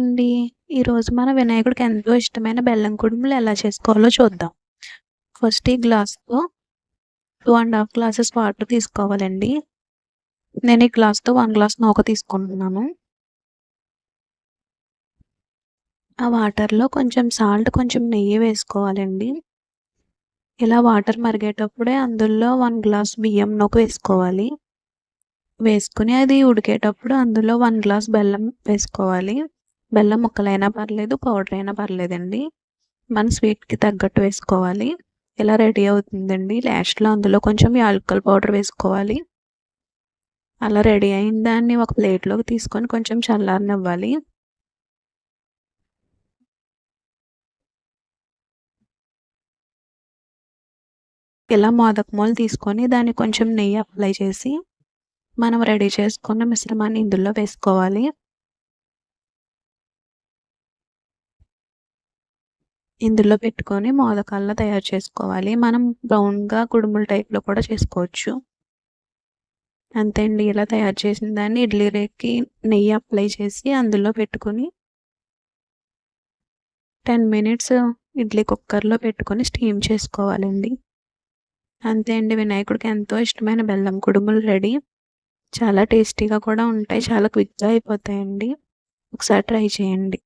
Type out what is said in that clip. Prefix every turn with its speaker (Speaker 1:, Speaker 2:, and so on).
Speaker 1: అండి. ఈరోజు మన వినాయకుడికి ఎంతో ఇష్టమైన బెల్లం కుడుములు ఎలా చేసుకోవాలో చూద్దాం. ఫస్ట్ ఈ గ్లాస్‌తో వన్ హాఫ్ గ్లాసెస్ వాటర్ తీసుకోవాలండి. నేను ఈ గ్లాస్‌తో వన్ గ్లాస్ నూక తీసుకుంటున్నాను. ఆ వాటర్‌లో కొంచెం సాల్ట్, కొంచెం నెయ్యి వేసుకోవాలండి. ఇలా వాటర్ మరిగేటప్పుడే అందులో వన్ గ్లాస్ బియ్యం నూక వేసుకోవాలి. వేసుకుని అది ఉడికేటప్పుడు అందులో వన్ గ్లాస్ బెల్లం వేసుకోవాలి. బెల్లం ముక్కలైనా పర్లేదు, పౌడర్ అయినా పర్లేదండి. మన స్వీట్‌కి తగ్గట్టు వేసుకోవాలి. ఇలా రెడీ అవుతుందండి. లాస్ట్‌లో అందులో కొంచెం యాలకుల పౌడర్ వేసుకోవాలి. అలా రెడీ అయిన దాన్ని ఒక ప్లేట్‌లోకి తీసుకొని కొంచెం చల్లారనివ్వాలి. ఇలా మోదకమూలు తీసుకొని దాన్ని కొంచెం నెయ్యి అప్లై చేసి, మనం రెడీ చేసుకున్న మిశ్రమాన్ని ఇందులో వేసుకోవాలి. ఇందులో పెట్టుకొని మోదకాల్లో తయారు చేసుకోవాలి. మనం బ్రౌన్గా కుడుముల టైప్‌లో కూడా చేసుకోవచ్చు. అంతే అండి. ఇలా తయారు చేసిన దాన్ని ఇడ్లీ రేక్‌కి నెయ్యి అప్లై చేసి అందులో పెట్టుకొని 10 మినిట్స్ ఇడ్లీ కుక్కర్‌లో పెట్టుకొని స్టీమ్ చేసుకోవాలండి. అంతే అండి. వినాయకుడికి ఎంతో ఇష్టమైన బెల్లం కుడుములు రెడీ. చాలా టేస్టీగా కూడా ఉంటాయి. చాలా క్విక్‌గా అయిపోతాయండి. ఒకసారి ట్రై చేయండి.